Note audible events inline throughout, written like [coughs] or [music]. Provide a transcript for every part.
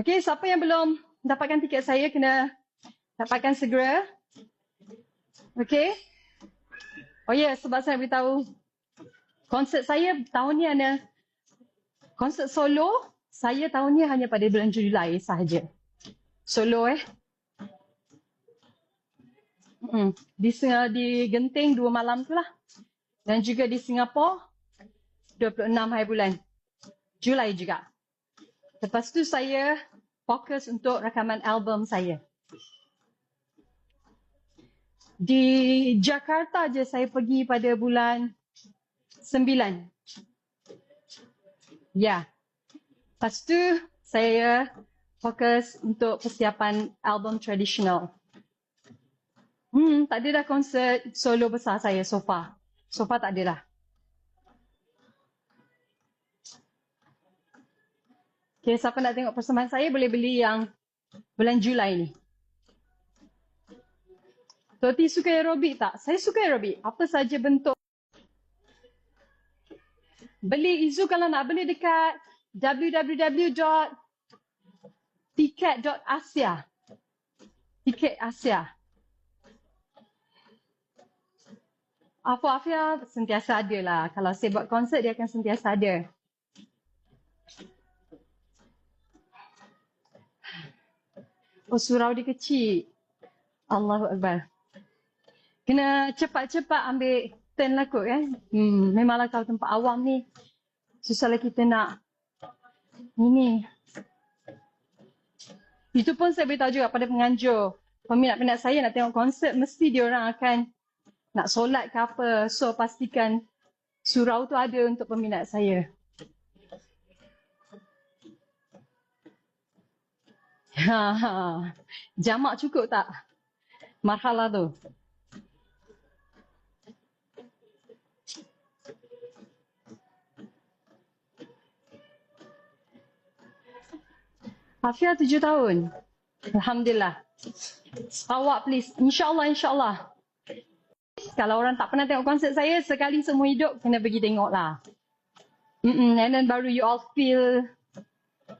Okay, siapa yang belum dapatkan tiket saya kena dapatkan segera. Okay. Oh ya, yeah, sebab saya beritahu konsert saya tahun ni ada konsert solo saya tahun ni hanya pada bulan Julai sahaja. Solo eh. Hmm. Di, di Genting dua malam tu lah. Dan juga di Singapura 26 hari bulan. Julai juga. Lepas tu saya fokus untuk rakaman album saya. Di Jakarta je saya pergi pada bulan 9. Ya. Lepas tu saya fokus untuk persiapan album tradisional. Hmm, tak ada dah konsert solo besar saya so far. So far tak ada dah. Okay, siapa nak tengok persembahan saya boleh beli yang bulan Julai ni. Toti suka aerobik tak? Saya suka aerobik. Apa saja bentuk. Beli Izu kalau nak beli dekat www.ticket.asia. Tiket Asia. Apa Afia sentiasa ada lah. Kalau saya buat konsert dia akan sentiasa ada. Oh surau dia kecil. Allahu Akbar. Kena cepat-cepat ambil turn lah kot kan. Hmm, memanglah kalau tempat awam ni. Susahlah kita nak ini. Itu pun saya beritahu juga pada penganjur. Peminat-peminat saya nak tengok konsert mesti dia orang akan nak solat ke apa. So pastikan surau tu ada untuk peminat saya. Ha, [laughs] ha. Jamak cukup tak? Marhalah tu. Hafia tujuh tahun. Alhamdulillah. Awak please. InsyaAllah, insyaAllah. Kalau orang tak pernah tengok konsert saya, sekali seumur hidup kena pergi tengok lah. And then baru you all feel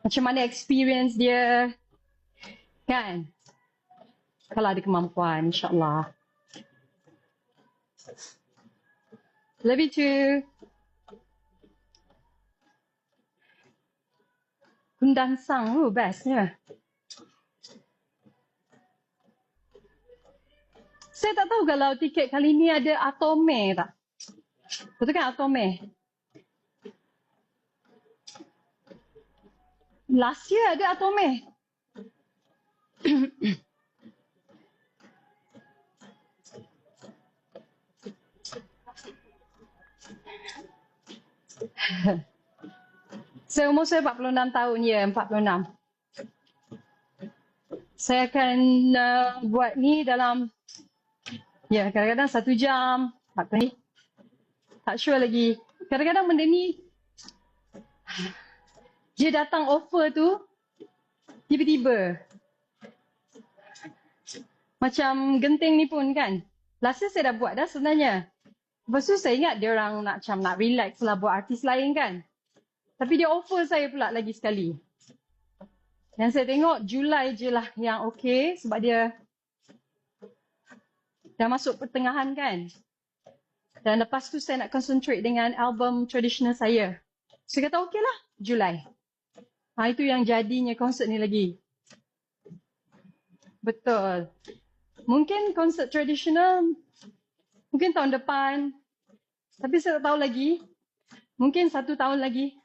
macam mana experience dia. Kan? Kalau ada kemampuan, insyaAllah. Love you too. Kundan Sang, oh bestnya. Saya tak tahu kalau tiket kali ni ada Atome tak. Betul kan Atome? Last year ada Atome. [coughs] Saya umur saya 46 tahun, ya 46. Saya akan uh, buat ni dalam, ya kadang-kadang satu jam, tak ni. Tak sure lagi. Kadang-kadang benda ni, [sighs] dia datang offer tu, tiba-tiba. Macam genting ni pun kan. Last year saya dah buat dah sebenarnya. Lepas tu saya ingat dia orang nak macam nak relax lah buat artis lain kan. Tapi dia offer saya pula lagi sekali. Yang saya tengok Julai je lah yang okay sebab dia dah masuk pertengahan kan. Dan lepas tu saya nak concentrate dengan album tradisional saya. Saya kata okay lah Julai. Ha, itu yang jadinya konsert ni lagi. Betul. Mungkin konsert tradisional mungkin tahun depan. Tapi saya tak tahu lagi. Mungkin satu tahun lagi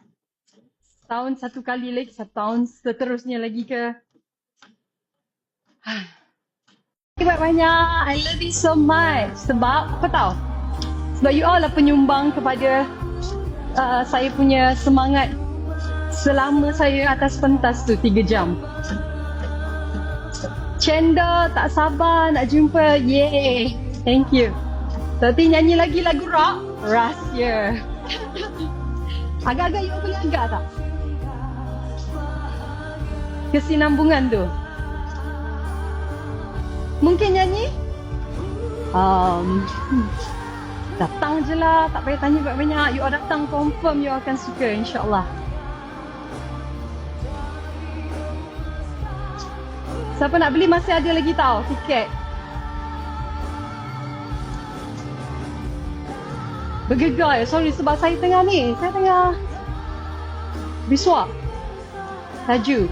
tahun satu kali lagi, satu tahun seterusnya lagi ke. [sighs] Terima banyak. I love you so much. Sebab, apa tahu? Sebab you all lah penyumbang kepada uh, saya punya semangat selama saya atas pentas tu tiga jam. Cendol, tak sabar nak jumpa. Yay. Thank you. Tadi nyanyi lagi lagu rock. Rahsia. Agak-agak you boleh agak tak? kesinambungan tu? Mungkin nyanyi? Um, datang je lah, tak payah tanya banyak-banyak. You all datang confirm you akan suka insyaAllah. Siapa nak beli masih ada lagi tau tiket. Bergegar ya. Sorry sebab saya tengah ni. Saya tengah bisuak. Laju.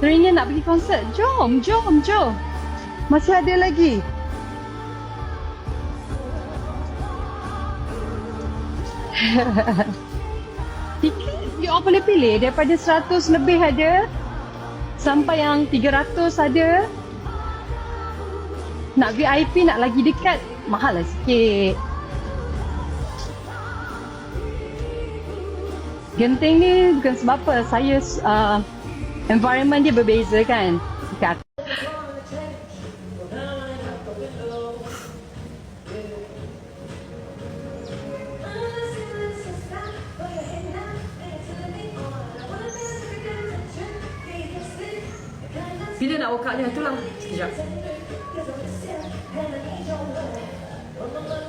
Teringin nak pergi konsert. Jom, jom, jom. Masih ada lagi. [laughs] Tiket you all boleh pilih daripada 100 lebih ada sampai yang 300 ada. Nak VIP nak lagi dekat mahal lah sikit. Genting ni bukan sebab apa saya uh, environment dia berbeza kan. Bila nak workout dia tu lah. Sekejap.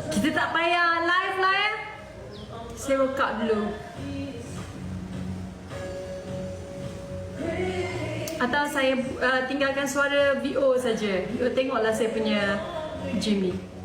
Kita tak payah live lah ya Saya workout dulu. Atau saya uh, tinggalkan suara VO saja. VO tengoklah saya punya Jimmy